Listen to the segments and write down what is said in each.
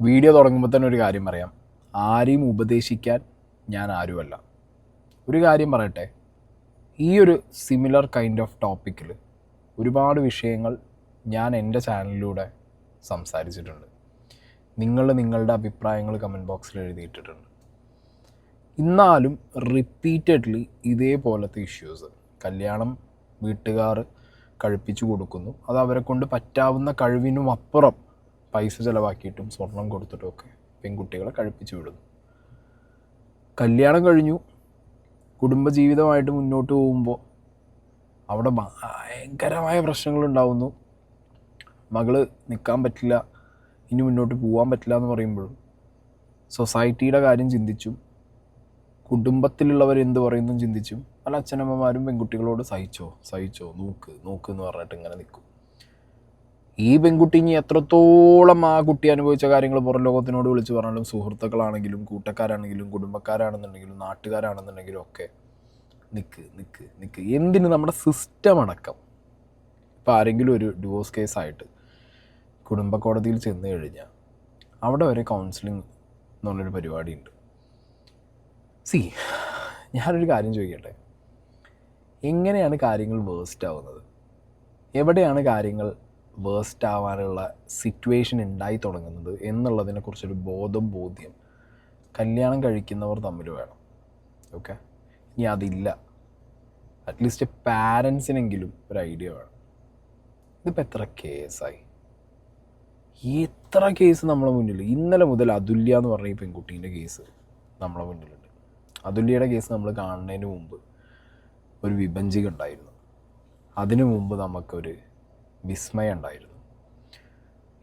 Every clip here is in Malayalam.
വീഡിയോ തുടങ്ങുമ്പോൾ തന്നെ ഒരു കാര്യം പറയാം. ആരെയും ഉപദേശിക്കാൻ ഞാൻ ആരുമല്ല. ഒരു കാര്യം പറയട്ടെ. ഈ ഒരു സിമിലർ കൈൻഡ് ഓഫ് ടോപ്പിക്കിൽ ഒരുപാട് വിഷയങ്ങൾ ഞാൻ എന്റെ ചാനലിലൂടെ സംസാരിച്ചിട്ടുണ്ട്. നിങ്ങൾ നിങ്ങളുടെ അഭിപ്രായങ്ങൾ കമന്റ് ബോക്സിൽ എഴുതിയിട്ടിട്ടുണ്ട്. എന്നാലും റിപ്പീറ്റഡ്ലി ഇതേപോലത്തെ ഇഷ്യൂസ് കല്യാണം വീട്ടുകാർ കഴിപ്പിച്ചു കൊടുക്കുന്നു. അത് അവരെ കൊണ്ട് പറ്റാവുന്ന കഴിവിനും അപ്പുറം പൈസ ചിലവാക്കിയിട്ടും സ്വർണം കൊടുത്തിട്ടും ഒക്കെ പെൺകുട്ടികളെ കഴിപ്പിച്ചു വിടുന്നു. കല്യാണം കഴിഞ്ഞു. കുടുംബജീവിതമായിട്ട് മുന്നോട്ട് പോകുമ്പോൾ അവിടെ ഭയങ്കരമായ പ്രശ്നങ്ങളുണ്ടാവുന്നു മകൾ നിൽക്കാൻ പറ്റില്ല. ഇനി മുന്നോട്ട് പോകാൻ പറ്റില്ല എന്ന് പറയുമ്പോഴും സൊസൈറ്റിയുടെ കാര്യം ചിന്തിച്ചും കുടുംബത്തിലുള്ളവർ എന്ത് പറയുന്നു ചിന്തിച്ചും പല അച്ഛനമ്മമാരും പെൺകുട്ടികളോട് സഹിച്ചോ? സഹിച്ചോ? നോക്ക് നോക്ക് എന്ന് പറഞ്ഞിട്ട് ഇങ്ങനെ നിൽക്കും. ഈ പെൺകുട്ടി ഇനി എത്രത്തോളം ആ കുട്ടി അനുഭവിച്ച കാര്യങ്ങൾ പുറം ലോകത്തിനോട് വിളിച്ച് പറഞ്ഞാലും സുഹൃത്തുക്കളാണെങ്കിലും കൂട്ടക്കാരാണെങ്കിലും കുടുംബക്കാരാണെന്നുണ്ടെങ്കിലും നാട്ടുകാരാണെന്നുണ്ടെങ്കിലും ഒക്കെ നിൽക്ക് നിൽക്ക് നിൽക്ക് എന്തിന്? നമ്മുടെ സിസ്റ്റം അടക്കം. ഇപ്പോൾ ആരെങ്കിലും ഒരു ഡിവോഴ്സ് കേസായിട്ട് കുടുംബ കോടതിയിൽ ചെന്ന് കഴിഞ്ഞാൽ അവിടെ വരെ കൗൺസിലിംഗ് എന്നുള്ളൊരു പരിപാടിയുണ്ട്. സി ഞാനൊരു കാര്യം ചോദിക്കട്ടെ? എങ്ങനെയാണ് കാര്യങ്ങൾ വേസ്റ്റ് ആവുന്നത്? എവിടെയാണ് കാര്യങ്ങൾ വേസ്റ്റ് ആവാനുള്ള സിറ്റുവേഷൻ ഉണ്ടായി തുടങ്ങുന്നത് എന്നുള്ളതിനെക്കുറിച്ചൊരു ബോധം ബോധ്യം കല്യാണം കഴിക്കുന്നവർ തമ്മിൽ വേണം. ഓക്കെ ഇനി അതില്ല. അറ്റ്ലീസ്റ്റ് പാരൻസിനെങ്കിലും ഒരു ഐഡിയ വേണം. ഇതിപ്പോൾ എത്ര കേസായി എത്ര കേസ് നമ്മളെ മുന്നിൽ ഇന്നലെ മുതൽ അതുല്യ എന്ന് പറഞ്ഞ ഈ പെൺകുട്ടീന്റെ കേസ് നമ്മളെ മുന്നിലുണ്ട്. അതുല്യയുടെ കേസ് നമ്മൾ കാണുന്നതിന് മുമ്പ് ഒരു വിഭജിക ഉണ്ടായിരുന്നു. അതിനു മുമ്പ് നമുക്കൊരു വിസ്മയം ഉണ്ടായിരുന്നു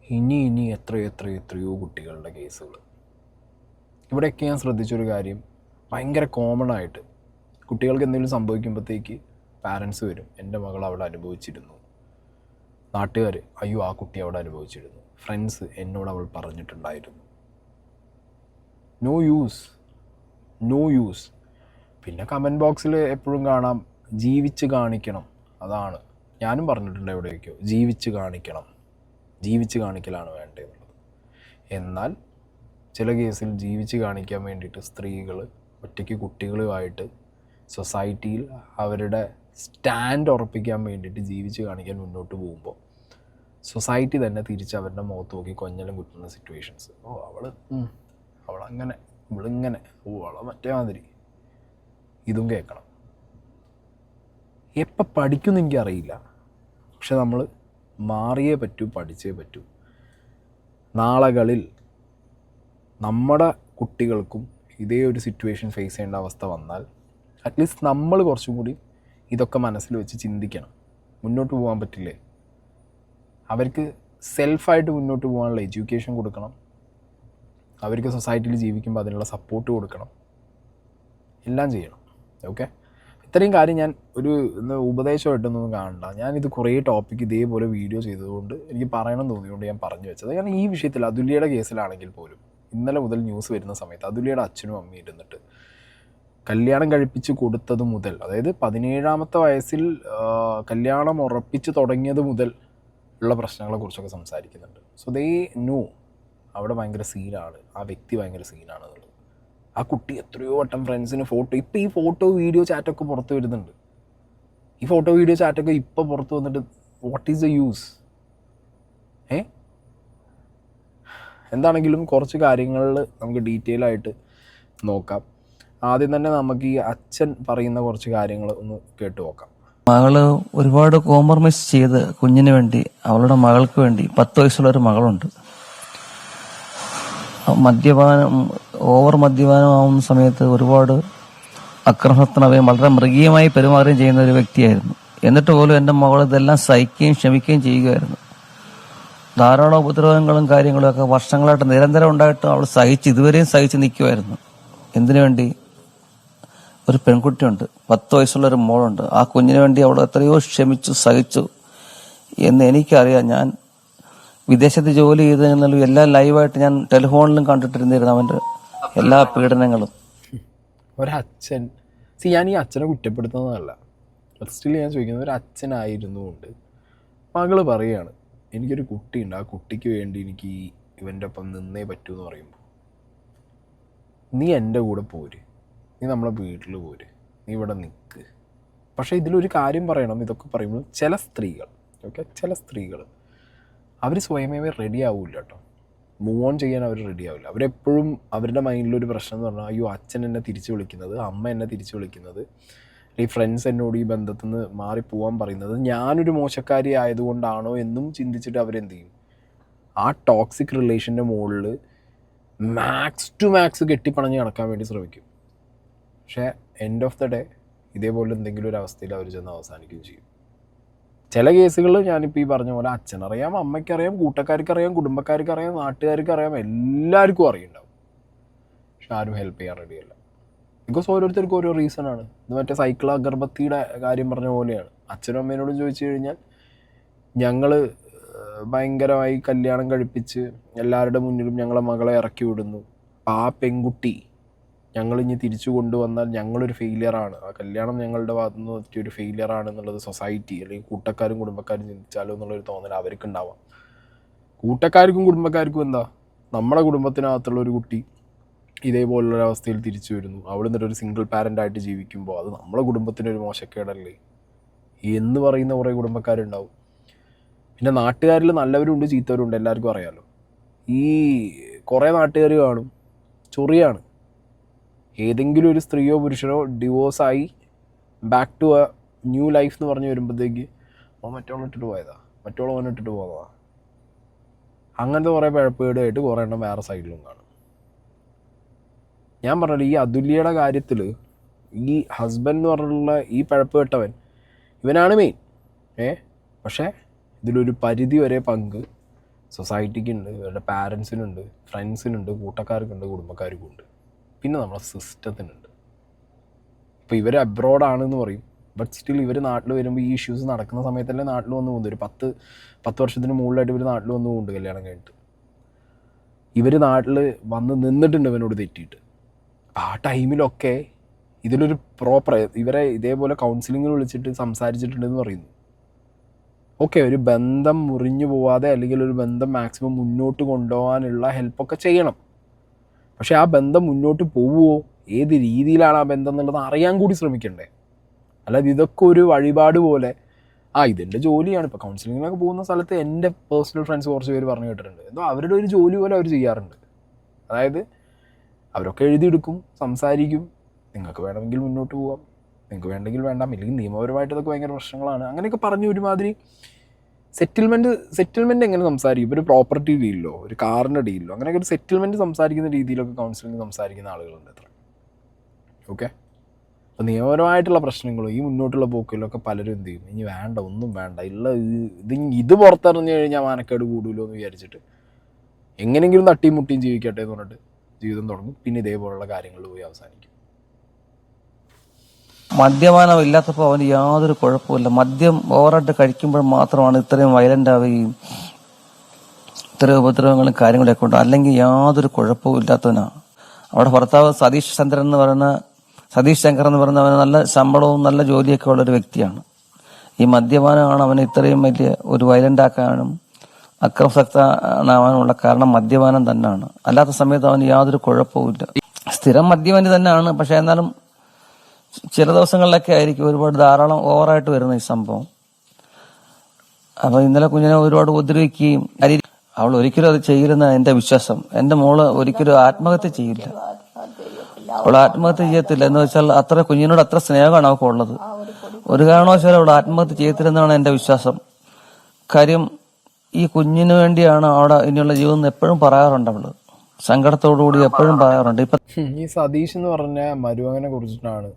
ഇനി ഇനി എത്രയോ എത്രയോ എത്രയോ കുട്ടികളുടെ കേസുകൾ ഇവിടെയൊക്കെ ഞാൻ ശ്രദ്ധിച്ചൊരു കാര്യം. ഭയങ്കര കോമൺ ആയിട്ട് കുട്ടികൾക്ക് എന്തെങ്കിലും സംഭവിക്കുമ്പോഴത്തേക്ക് പാരൻസ് വരും. എന്റെ മകൾ അവിടെ അനുഭവിച്ചിരുന്നു. നാട്ടുകാർ അയ്യോ ആ കുട്ടി അവിടെ അനുഭവിച്ചിരുന്നു. ഫ്രണ്ട്സ് എന്നോട് അവൾ പറഞ്ഞിട്ടുണ്ടായിരുന്നു. നോ യൂസ് നോ യൂസ് പിന്നെ കമന്റ് ബോക്സിൽ എപ്പോഴും കാണാം ജീവിച്ച് കാണിക്കണം. അതാണ്. ഞാനും പറഞ്ഞിട്ടുണ്ട് എവിടെയൊക്കെയോ ജീവിച്ച് കാണിക്കണം. ജീവിച്ച് കാണിക്കലാണ് വേണ്ടതെന്നുള്ളത് എന്നാൽ ചില കേസിൽ ജീവിച്ച് കാണിക്കാൻ വേണ്ടിയിട്ട് സ്ത്രീകൾ ഒറ്റയ്ക്ക് കുട്ടികളുമായിട്ട് സൊസൈറ്റിയിൽ അവരുടെ സ്റ്റാൻഡ് ഉറപ്പിക്കാൻ വേണ്ടിയിട്ട് ജീവിച്ച് കാണിക്കാൻ മുന്നോട്ട് പോകുമ്പോൾ സൊസൈറ്റി തന്നെ തിരിച്ച് അവരുടെ മുഖത്ത് നോക്കി കൊഞ്ഞലും കുത്തുന്ന സിറ്റുവേഷൻസ്. ഓ അവൾ അവളങ്ങനെ ഇവളിങ്ങനെ ഓ അവളെ മറ്റേ മാതിരി ഇതും കേൾക്കണം. എപ്പോൾ പഠിക്കുമെന്ന് എനിക്കറിയില്ല. പക്ഷെ നമ്മൾ മാറിയേ പറ്റൂ പഠിച്ചേ പറ്റൂ. നാളകളിൽ നമ്മുടെ കുട്ടികൾക്കും ഇതേ ഒരു സിറ്റുവേഷൻ ഫേസ് ചെയ്യേണ്ട അവസ്ഥ വന്നാൽ അറ്റ്ലീസ്റ്റ് നമ്മൾ കുറച്ചും കൂടി ഇതൊക്കെ മനസ്സിൽ വെച്ച് ചിന്തിക്കണം. മുന്നോട്ട് പോകാൻ പറ്റില്ലേ? അവർക്ക് സെൽഫായിട്ട് മുന്നോട്ട് പോകാനുള്ള എഡ്യൂക്കേഷൻ കൊടുക്കണം. അവർക്ക് സൊസൈറ്റിയിൽ ജീവിക്കുമ്പോൾ അതിനുള്ള സപ്പോർട്ട് കൊടുക്കണം. എല്ലാം ചെയ്യണം. ഓക്കെ ഇത്രയും കാര്യം ഞാൻ ഒരു ഉപദേശമായിട്ടൊന്നും കാണണ്ട. ഞാനിത് കുറേ ടോപ്പിക് ഇതേപോലെ വീഡിയോ ചെയ്തതുകൊണ്ട് എനിക്ക് പറയണം തോന്നിയതുകൊണ്ട് ഞാൻ പറഞ്ഞു വെച്ചത്. കാരണം ഈ വിഷയത്തിൽ അതുല്യയുടെ കേസിലാണെങ്കിൽ പോലും ഇന്നലെ മുതൽ ന്യൂസ് വരുന്ന സമയത്ത് അതുല്യയുടെ അച്ഛനും അമ്മയും ഇരുന്നിട്ട് കല്യാണം കഴിപ്പിച്ച് കൊടുത്തത് മുതൽ അതായത് പതിനേഴാമത്തെ വയസ്സിൽ കല്യാണം ഉറപ്പിച്ച് തുടങ്ങിയത് മുതൽ ഉള്ള പ്രശ്നങ്ങളെക്കുറിച്ചൊക്കെ സംസാരിക്കുന്നുണ്ട്. സോ ദേ നോ അവിടെ ഭയങ്കര സീനാണ് ആ വ്യക്തി ഭയങ്കര സീനാണ് ആ കുട്ടി എത്രയോ വട്ടം ഫ്രണ്ട്സിന് ഫോട്ടോ ഇപ്പോൾ ഈ ഫോട്ടോ വീഡിയോ ചാറ്റൊക്കെ പുറത്ത് വരുന്നുണ്ട്. ഈ ഫോട്ടോ വീഡിയോ ചാറ്റൊക്കെ ഇപ്പോൾ പുറത്ത് വന്നിട്ട് വാട്ട് ഈസ് ദ യൂസ് ഏ? എന്താണെങ്കിലും കുറച്ച് കാര്യങ്ങളിൽ നമുക്ക് ഡീറ്റെയിൽ ആയിട്ട് നോക്കാം. ആദ്യം തന്നെ നമുക്ക് ഈ അച്ഛൻ പറയുന്ന കുറച്ച് കാര്യങ്ങൾ ഒന്ന് കേട്ട് നോക്കാം. മകൾ ഒരുപാട് കോംപ്രമൈസ് ചെയ്ത് കുഞ്ഞിന് വേണ്ടി അവളുടെ മകൾക്ക് വേണ്ടി പത്ത് വയസ്സുള്ള ഒരു മകളുണ്ട്. മദ്യപാനം ഓവർ മദ്യപാനമാവുന്ന സമയത്ത് ഒരുപാട് അക്രമത്തിനവയും വളരെ മൃഗീയമായി പെരുമാറുകയും ചെയ്യുന്ന ഒരു വ്യക്തിയായിരുന്നു. എന്നിട്ട് പോലും എന്റെ മകൾ ഇതെല്ലാം സഹിക്കുകയും ക്ഷമിക്കുകയും ചെയ്യുകയായിരുന്നു. ധാരാളം ഉപദ്രവങ്ങളും കാര്യങ്ങളും ഒക്കെ വർഷങ്ങളായിട്ട് നിരന്തരം ഉണ്ടായിട്ട് അവൾ സഹിച്ച് ഇതുവരെയും സഹിച്ച് നിൽക്കുമായിരുന്നു എന്തിനു വേണ്ടി? ഒരു പെൺകുട്ടിയുണ്ട്. പത്ത് വയസ്സുള്ള ഒരു മോളുണ്ട്. ആ കുഞ്ഞിന് വേണ്ടി അവൾ എത്രയോ ക്ഷമിച്ചു സഹിച്ചു. എന്ന് എനിക്കറിയാം. ഞാൻ വിദേശത്ത് ജോലി ചെയ്തതെന്നുള്ള എല്ലാം ലൈവായിട്ട് ഞാൻ ടെലിഫോണിലും കണ്ടിട്ടിരുന്നിരുന്നു. അവന്റെ എല്ലാ പീഡനങ്ങളും. ഒരച്ഛൻ. സി ഞാൻ ഈ അച്ഛനെ കുറ്റപ്പെടുത്തുന്നതല്ല. സ്റ്റിൽ ഞാൻ ചോദിക്കുന്നത് ഒരു അച്ഛനായിരുന്നു കൊണ്ട്. മകൾ പറയാണ് എനിക്കൊരു കുട്ടിയുണ്ട്. ആ കുട്ടിക്ക് വേണ്ടി എനിക്ക് ഇവന്റെ ഒപ്പം നിന്നേ പറ്റൂ എന്ന് പറയുമ്പോൾ നീ എന്റെ കൂടെ പോര്. നീ നമ്മളെ വീട്ടിൽ പോര്. നീ ഇവിടെ നിൽക്ക് പക്ഷേ ഇതിലൊരു കാര്യം പറയണം. ഇതൊക്കെ പറയുമ്പോൾ ചില സ്ത്രീകൾ ഓക്കെ ചില സ്ത്രീകൾ അവർ സ്വയമേവേ റെഡി ആവില്ല കേട്ടോ മൂവ് ഓൺ ചെയ്യാൻ അവർ റെഡി ആവില്ല. അവരെപ്പോഴും അവരുടെ മൈൻഡിലൊരു പ്രശ്നം എന്ന് പറഞ്ഞാൽ അയ്യോ അച്ഛൻ എന്നെ തിരിച്ചു വിളിക്കുന്നത് അമ്മ എന്നെ തിരിച്ചു വിളിക്കുന്നത് ഈ ഫ്രണ്ട്സ് എന്നോട് ഈ ബന്ധത്തിൽ നിന്ന് മാറിപ്പോവാൻ പറയുന്നത് ഞാനൊരു മോശക്കാരി ആയതുകൊണ്ടാണോ എന്നും ചിന്തിച്ചിട്ട് അവരെന്ത് ചെയ്യും? ആ ടോക്സിക് റിലേഷന്റെ മുകളിൽ മാക്സ് ടു മാക്സ് കെട്ടിപ്പണഞ്ഞ് നടക്കാൻ വേണ്ടി ശ്രമിക്കും. പക്ഷേ എൻഡ് ഓഫ് ദ ഡേ ഇതേപോലെ എന്തെങ്കിലും ഒരു അവസ്ഥയിൽ അവർ ചെന്ന് അവസാനിക്കുകയും ചെയ്യും. ചില കേസുകളിൽ ഞാനിപ്പോൾ ഈ പറഞ്ഞ പോലെ അച്ഛനറിയാം അമ്മയ്ക്കറിയാം കൂട്ടക്കാർക്കറിയാം കുടുംബക്കാർക്കറിയാം നാട്ടുകാർക്കറിയാം എല്ലാവർക്കും അറിയുണ്ടാവും. പക്ഷെ ആരും ഹെൽപ്പ് ചെയ്യാൻ റെഡിയല്ല ബിക്കോസ് ഓരോരുത്തർക്കും ഓരോ റീസൺ ആണ്. ഇത് മറ്റേ സൈക്കിൾ അഗർബത്തിയുടെ കാര്യം പറഞ്ഞ പോലെയാണ്. അച്ഛനും അമ്മേനോടും ചോദിച്ചു കഴിഞ്ഞാൽ ഞങ്ങൾ ഭയങ്കരമായി കല്യാണം കഴിപ്പിച്ച് എല്ലാവരുടെ മുന്നിലും ഞങ്ങളെ മകളെ ഇറക്കി വിടുന്നു. ആ പെൺകുട്ടി ഞങ്ങൾ ഇനി തിരിച്ചു കൊണ്ടുവന്നാൽ ഞങ്ങളൊരു ഫെയിലിയറാണ് ആ കല്യാണം ഞങ്ങളുടെ ഭാഗത്തു നിന്ന് പറ്റിയൊരു ഫെയിലിയറാണ് എന്നുള്ളത് സൊസൈറ്റി അല്ലെങ്കിൽ കൂട്ടക്കാരും കുടുംബക്കാരും ചിന്തിച്ചാലോ എന്നുള്ളൊരു തോന്നൽ അവർക്ക് ഉണ്ടാവാം കൂട്ടക്കാർക്കും കുടുംബക്കാർക്കും എന്താ? നമ്മുടെ കുടുംബത്തിനകത്തുള്ള ഒരു കുട്ടി ഇതേപോലുള്ള അവസ്ഥയിൽ തിരിച്ചു വരുന്നു. അവിടെ നിന്നിട്ട് ഒരു സിംഗിൾ പാരന്റായിട്ട് ജീവിക്കുമ്പോൾ അത് നമ്മുടെ കുടുംബത്തിനൊരു മോശക്കേടല്ലേ? എന്ന് പറയുന്ന കുറേ കുടുംബക്കാരുണ്ടാവും. പിന്നെ നാട്ടുകാരിൽ നല്ലവരുണ്ട് ചീത്തവരുണ്ട് എല്ലാവർക്കും അറിയാമല്ലോ ഈ കുറേ നാട്ടുകാർ കാണും. ചൊറിയാണ്. ഏതെങ്കിലും ഒരു സ്ത്രീയോ പുരുഷനോ ഡിവോഴ്സായി back to a new life എന്ന് പറഞ്ഞ് വരുമ്പോഴത്തേക്ക് അവൻ മറ്റോളം ഇട്ടിട്ട് പോയതാ. മറ്റോളം ഇട്ടിട്ട് പോയതാ. അങ്ങനത്തെ കുറേ പിഴപ്പേടായിട്ട് കുറേ എണ്ണം വേറെ സൈഡിലും കാണും. ഞാൻ പറഞ്ഞല്ലോ ഈ അതുല്യയുടെ കാര്യത്തിൽ ഈ ഹസ്ബൻഡ് എന്ന് പറഞ്ഞിട്ടുള്ള ഈ പിഴപ്പ് കെട്ടവൻ ഇവനാണ് മെയിൻ ഏ? പക്ഷേ ഇതിലൊരു പരിധി വരെ പങ്ക് സൊസൈറ്റിക്കുണ്ട് ഇവരുടെ പാരൻസിനുണ്ട് ഫ്രണ്ട്സിനുണ്ട് കൂട്ടക്കാർക്കുണ്ട് കുടുംബക്കാർക്കുണ്ട് പിന്നെ നമ്മളെ സിസ്റ്റത്തിനുണ്ട് ഇപ്പോൾ ഇവർ അബ്രോഡാണെന്ന് പറയും. ബട്ട് സ്റ്റിൽ ഇവർ നാട്ടിൽ വരുമ്പോൾ ഈ ഇഷ്യൂസ് നടക്കുന്ന സമയത്തല്ലേ നാട്ടിൽ വന്ന് പോകുന്നത്. ഒരു പത്ത് പത്ത് വർഷത്തിന് മുകളിലായിട്ട് ഇവർ നാട്ടിൽ വന്ന് പോകുന്നുണ്ട് കല്യാണം കഴിഞ്ഞിട്ട്. ഇവർ നാട്ടിൽ വന്ന് നിന്നിട്ടുണ്ട് ഇവനോട് തെറ്റിയിട്ട്. ആ ടൈമിലൊക്കെ ഇതിലൊരു പ്രോപ്പർ ഇവരെ ഇതേപോലെ കൗൺസിലിങ്ങിൽ വിളിച്ചിട്ട് സംസാരിച്ചിട്ടുണ്ടെന്ന് പറയുന്നു. ഓക്കെ ഒരു ബന്ധം മുറിഞ്ഞു പോവാതെ അല്ലെങ്കിൽ ഒരു ബന്ധം മാക്സിമം മുന്നോട്ട് കൊണ്ടുപോകാനുള്ള ഹെൽപ്പൊക്കെ ചെയ്യണം. പക്ഷേ ആ ബന്ധം മുന്നോട്ട് പോവുമോ ഏത് രീതിയിലാണ് ആ ബന്ധം എന്നുള്ളത് അറിയാൻ കൂടി ശ്രമിക്കണ്ടേ? അല്ലാതെ ഇതൊക്കെ ഒരു വഴിപാട് പോലെ. ആ ഇതെന്റെ ജോലിയാണ്. ഇപ്പോൾ കൗൺസിലിങ്ങിനൊക്കെ പോകുന്ന സ്ഥലത്ത് എന്റെ പേഴ്സണൽ ഫ്രണ്ട്സ് കുറച്ച് പേര് പറഞ്ഞു കേട്ടിട്ടുണ്ട്. എന്തോ അവരുടെ ഒരു ജോലി പോലെ അവർ ചെയ്യാറുണ്ട്. അതായത് അവരൊക്കെ എഴുതിയെടുക്കും സംസാരിക്കും. നിങ്ങൾക്ക് വേണമെങ്കിൽ മുന്നോട്ട് പോകാം നിങ്ങൾക്ക് വേണ്ടെങ്കിൽ വേണ്ട. ഇല്ലെങ്കിൽ നിയമപരമായിട്ട് ഇതൊക്കെ ഭയങ്കര പ്രശ്നങ്ങളാണ്. അങ്ങനെയൊക്കെ പറഞ്ഞ് ഒരുമാതിരി സെറ്റിൽമെന്റ് സെറ്റിൽമെന്റ് എങ്ങനെ സംസാരിക്കും? ഒരു പ്രോപ്പർട്ടി ഡീലിലോ ഒരു കാറിന്റെ ഡീലിലോ അങ്ങനെയൊക്കെ ഒരു സെറ്റിൽമെന്റ് സംസാരിക്കുന്ന രീതിയിലൊക്കെ കൗൺസിലിംഗ് സംസാരിക്കുന്ന ആളുകളുണ്ട് അത്ര. ഓക്കെ അപ്പോൾ നിയമപരമായിട്ടുള്ള പ്രശ്നങ്ങളും ഈ മുന്നോട്ടുള്ള പോക്കിലൊക്കെ പലരും എന്ത് ചെയ്യും? ഇനി വേണ്ട ഒന്നും വേണ്ട. ഇല്ല ഇത് ഇത് പുറത്തെറിഞ്ഞു കഴിഞ്ഞാൽ മാനക്കേട് കൂടുമല്ലോ എന്ന് വിചാരിച്ചിട്ട് എങ്ങനെയെങ്കിലും തട്ടിയും മുട്ടിയും ജീവിക്കട്ടെ എന്ന് പറഞ്ഞിട്ട് ജീവിതം തുടങ്ങും. പിന്നെ ഇതേപോലുള്ള കാര്യങ്ങളിൽ പോയി അവസാനിക്കും. മദ്യപാനം ഇല്ലാത്തപ്പോൾ അവന് യാതൊരു കുഴപ്പമില്ല മദ്യം ഓവറായിട്ട് കഴിക്കുമ്പോൾ മാത്രമാണ് ഇത്രയും വയലന്റ് ആവുകയും ഇത്രയും ഉപദ്രവങ്ങളും കാര്യങ്ങളൊക്കെ ഉണ്ട് അല്ലെങ്കിൽ യാതൊരു കുഴപ്പവും ഇല്ലാത്തവനാണ് അവിടെ ഭർത്താവ് സതീഷ് ചന്ദ്രൻ എന്ന് പറയുന്ന സതീഷ് ശങ്കർ എന്ന് പറയുന്ന അവന് നല്ല ശമ്പളവും നല്ല ജോലിയൊക്കെ ഉള്ള ഒരു വ്യക്തിയാണ്. ഈ മദ്യപാനമാണ് അവനെ ഇത്രയും വലിയ ഒരു വയലന്റ് ആക്കാനും അക്രമസക്തനാവാനുള്ള കാരണം മദ്യപാനം തന്നെയാണ്. അല്ലാത്ത സമയത്ത് അവന് യാതൊരു കുഴപ്പവും ഇല്ല സ്ഥിരം മദ്യപാനി തന്നെയാണ്. പക്ഷെ എന്നാലും ചില ദിവസങ്ങളിലൊക്കെ ആയിരിക്കും ഒരുപാട് ധാരാളം ഓവറായിട്ട് വരുന്ന ഈ സംഭവം. അപ്പൊ ഇന്നലെ കുഞ്ഞിനെ ഒരുപാട് ഉപദ്രവിക്കുകയും അവൾ ഒരിക്കലും അത് ചെയ്യില്ലെന്ന എന്റെ വിശ്വാസം. എന്റെ മോൾ ഒരിക്കലും ആത്മഹത്യ ചെയ്യില്ല. അവൾ ആത്മഹത്യ ചെയ്യത്തില്ല. എന്ന് വെച്ചാൽ അത്ര കുഞ്ഞിനോട് അത്ര സ്നേഹമാണ് അവൾക്ക് ഉള്ളത്. ഒരു കാരണവശാലും അവൾ ആത്മഹത്യ ചെയ്യത്തില്ലെന്നാണ് എന്റെ വിശ്വാസം. കാര്യം ഈ കുഞ്ഞിന് വേണ്ടിയാണ് അവിടെ ഇനിയുള്ള ജീവിതം എപ്പോഴും പറയാറുണ്ട് അവൾ. സങ്കടത്തോടുകൂടി എപ്പോഴും പറയാറുണ്ട്. ഇപ്പൊ ഈ സതീഷ് എന്ന് പറഞ്ഞ മരുമകനെ കുറിച്ചിട്ടാണ്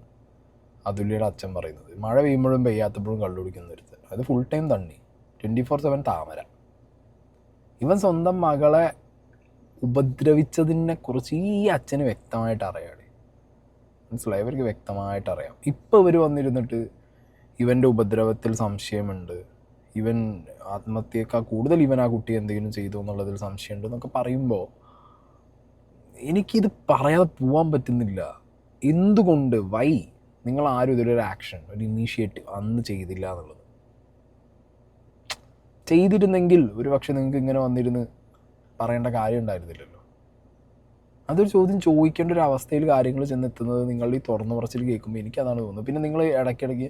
അതുല്യയുടെ അച്ഛൻ പറയുന്നത്. മഴ പെയ്യുമ്പോഴും പെയ്യാത്തപ്പോഴും കള്ളു കുടിക്കുന്ന ഒരുത്തൻ അത് ഫുൾ ടൈം തണ്ണി. ട്വന്റി ഫോർ സെവൻ താമര. ഇവൻ സ്വന്തം മകളെ ഉപദ്രവിച്ചതിനെ കുറിച്ച് ഈ അച്ഛന് വ്യക്തമായിട്ട് അറിയാടെ. മനസ്സിലായി? ഇവർക്ക് വ്യക്തമായിട്ട് അറിയാം. ഇപ്പോൾ ഇവർ വന്നിരുന്നിട്ട് ഇവന്റെ ഉപദ്രവത്തിൽ സംശയമുണ്ട്. ഇവൻ ആത്മഹത്യയേക്കാൾ കൂടുതൽ ഇവൻ ആ കുട്ടി എന്തെങ്കിലും ചെയ്തു എന്നുള്ളതിൽ സംശയമുണ്ട് എന്നൊക്കെ പറയുമ്പോൾ എനിക്കിത് പറയാതെ പോകാൻ പറ്റുന്നില്ല. എന്തുകൊണ്ട്? വൈ? നിങ്ങൾ ആരും ഇതിലൊരു ആക്ഷൻ ഒരു ഇനീഷ്യേറ്റീവ് അന്ന് ചെയ്തില്ല എന്നുള്ളത്. ചെയ്തിരുന്നെങ്കിൽ ഒരു പക്ഷെ നിങ്ങൾക്ക് ഇങ്ങനെ വന്നിരുന്ന് പറയേണ്ട കാര്യം ഉണ്ടായിരുന്നില്ലല്ലോ. അതൊരു ചോദ്യം ചോദിക്കേണ്ട ഒരു അവസ്ഥയിൽ കാര്യങ്ങൾ ചെന്നെത്തുന്നത് നിങ്ങൾ ഈ തുറന്നു പറച്ചിൽ കേൾക്കുമ്പോൾ എനിക്കതാണ് തോന്നുന്നത്. പിന്നെ നിങ്ങൾ ഇടയ്ക്കിടയ്ക്ക്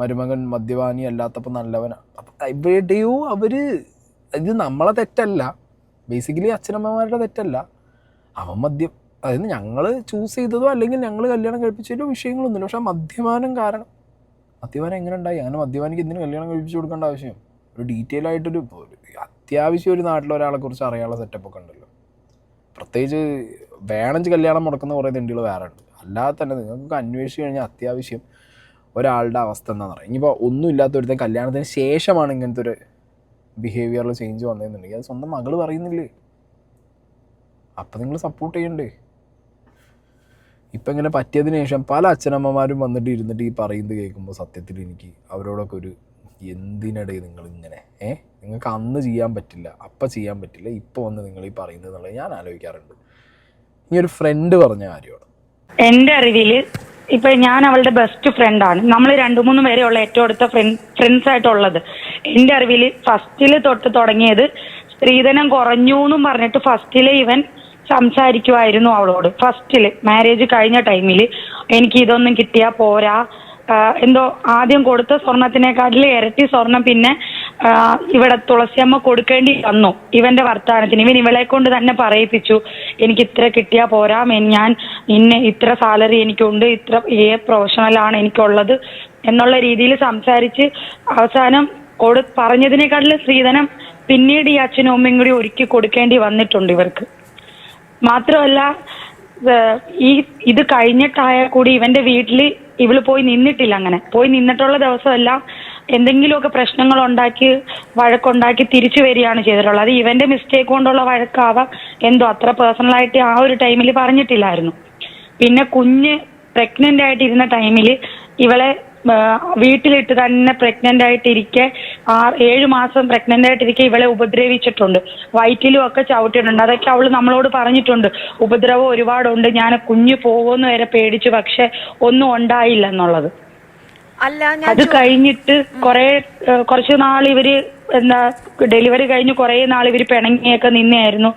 മരുമകൻ മദ്യപാനി അല്ലാത്തപ്പോൾ നല്ലവനാണ് അപ്പം എവിടെയോ അവർ ഇത് നമ്മളെ തെറ്റല്ല. ബേസിക്കലി അച്ഛനമ്മമാരുടെ തെറ്റല്ല. അവൻ മദ്യം അതായത് ഞങ്ങൾ ചൂസ് ചെയ്തതോ അല്ലെങ്കിൽ ഞങ്ങൾ കല്യാണം കഴിപ്പിച്ചതിലോ വിഷയങ്ങളൊന്നുമില്ല. പക്ഷെ മദ്യപാനം കാരണം മദ്യപാനം എങ്ങനെ ഉണ്ടായി? അങ്ങനെ മദ്യപാനിക്ക് എന്തിനു കല്യാണം കഴിപ്പിച്ചു കൊടുക്കേണ്ട ആവശ്യം? ഒരു ഡീറ്റെയിൽ ആയിട്ടൊരു അത്യാവശ്യം ഒരു നാട്ടിലെ ഒരാളെ കുറിച്ച് അറിയാനുള്ള സെറ്റപ്പ് ഒക്കെ ഉണ്ടല്ലോ. പ്രത്യേകിച്ച് വേണമെങ്കിൽ കല്യാണം മുടക്കുന്ന കുറേ തെണ്ടികൾ വേറെ ഉണ്ട്. അല്ലാതെ തന്നെ നിങ്ങൾക്ക് അന്വേഷിച്ച് കഴിഞ്ഞാൽ അത്യാവശ്യം ഒരാളുടെ അവസ്ഥ എന്താണെന്ന് പറയാം ഇനിയിപ്പോൾ ഒന്നും ഇല്ലാത്തൊരുത്തൻ കല്യാണത്തിന് ശേഷമാണ് ഇങ്ങനത്തെ ഒരു ബിഹേവിയറിൽ ചേഞ്ച് വന്നതെന്നുണ്ടെങ്കിൽ അത് സ്വന്തം മകൾ പറയുന്നില്ലേ? അപ്പം നിങ്ങൾ സപ്പോർട്ട് ചെയ്യണ്ടേ? ഇപ്പം ഇങ്ങനെ പറ്റിയതിന് ശേഷം പല അച്ഛനമ്മമാരും വന്നിട്ട് ഇരുന്നിട്ട് ഈ പറയുന്നത് കേൾക്കുമ്പോൾ സത്യത്തിൽ എനിക്ക് അവരോടൊക്കെ ഒരു എന്തിനിടെ നിങ്ങൾ ഇങ്ങനെ ഏ? നിങ്ങൾക്ക് അന്ന് ചെയ്യാൻ പറ്റില്ല അപ്പം ചെയ്യാൻ പറ്റില്ല ഇപ്പോൾ വന്ന് നിങ്ങൾ ഈ പറയുന്നത് എന്നുള്ളത് ഞാൻ ആലോചിക്കാറുണ്ട്. ഇനി ഒരു ഫ്രണ്ട് പറഞ്ഞ കാര്യമാണ്. എന്റെ അറിവിൽ ഇപ്പൊ ഞാൻ അവളുടെ ബെസ്റ്റ് ഫ്രണ്ടാണ് നമ്മൾ രണ്ടു മൂന്ന് പേരെയുള്ള ഏറ്റവും അടുത്ത ഫ്രണ്ട്സ് ആയിട്ടുള്ളത്. എന്റെ അറിവിൽ ഫസ്റ്റിൽ തൊട്ട് തുടങ്ങിയത് സ്ത്രീധനം കുറഞ്ഞു എന്നും പറഞ്ഞിട്ട് ഫസ്റ്റിൽ ഇവൻ സംസാരിക്കുമായിരുന്നു അവളോട്. ഫസ്റ്റിൽ മാരേജ് കഴിഞ്ഞ ടൈമിൽ എനിക്ക് ഇതൊന്നും കിട്ടിയാ പോരാ. എന്തോ ആദ്യം കൊടുത്ത സ്വർണത്തിനെക്കാട്ടിൽ ഇരട്ടി സ്വർണം പിന്നെ ഇവിടെ തുളസിയമ്മ കൊടുക്കേണ്ടി വന്നു. ഇവന്റെ വർത്തമാനത്തിന് ഇവൻ ഇവളെ കൊണ്ട് തന്നെ പറയിപ്പിച്ചു. എനിക്ക് ഇത്ര കിട്ടിയാ പോരാ. ഞാൻ ഇന്ന ഇത്ര സാലറി എനിക്കുണ്ട്. ഇത്ര ഏ പ്രൊഫഷണലാണ് എനിക്കുള്ളത് എന്നുള്ള രീതിയിൽ സംസാരിച്ച് അവസാനം കൊടു പറഞ്ഞതിനേക്കാട്ടിൽ സ്ത്രീധനം പിന്നീട് ഈ അച്ഛനും അമ്മയും കൂടി ഒരുക്കി കൊടുക്കേണ്ടി വന്നിട്ടുണ്ട് ഇവർക്ക്. മാത്രമല്ല ഈ ഇത് കഴിഞ്ഞിട്ടായാൽ കൂടി ഇവന്റെ വീട്ടിൽ ഇവൾ പോയി നിന്നിട്ടില്ല അങ്ങനെ. പോയി നിന്നിട്ടുള്ള ദിവസമല്ല എന്തെങ്കിലുമൊക്കെ പ്രശ്നങ്ങൾ ഉണ്ടാക്കി വഴക്കുണ്ടാക്കി തിരിച്ചു വരികയാണ് ചെയ്തിട്ടുള്ളത്. അത് ഇവന്റെ മിസ്റ്റേക്ക് കൊണ്ടുള്ള വഴക്കാവാം. എന്തോ അത്ര പേഴ്സണൽ ആയിട്ട് ആ ഒരു ടൈമിൽ പറഞ്ഞിട്ടില്ലായിരുന്നു. പിന്നെ കുഞ്ഞ് പ്രഗ്നന്റ് ആയിട്ടിരുന്ന ടൈമിൽ ഇവളെ വീട്ടിലിട്ട് തന്നെ പ്രഗ്നന്റ് ആയിട്ടിരിക്കെ ആ ഏഴ് മാസം പ്രഗ്നന്റ് ആയിട്ടിരിക്കെ ഇവളെ ഉപദ്രവിച്ചിട്ടുണ്ട്. വയറ്റിലും ഒക്കെ ചവിട്ടിയിട്ടുണ്ട്. അതൊക്കെ അവൾ നമ്മളോട് പറഞ്ഞിട്ടുണ്ട്. ഉപദ്രവം ഒരുപാടുണ്ട്. ഞാൻ കുഞ്ഞു പോകുമെന്ന് വരെ പേടിച്ചു. പക്ഷെ ഒന്നും ഉണ്ടായില്ല എന്നുള്ളത്. അല്ല ഞാൻ അത് കഴിഞ്ഞിട്ട് കുറെ കുറച്ചു നാൾ ഇവർ എന്താ ഡെലിവറി കഴിഞ്ഞ് കുറെ നാൾ ഇവർ പിണങ്ങിയൊക്കെ നിന്നായിരുന്നു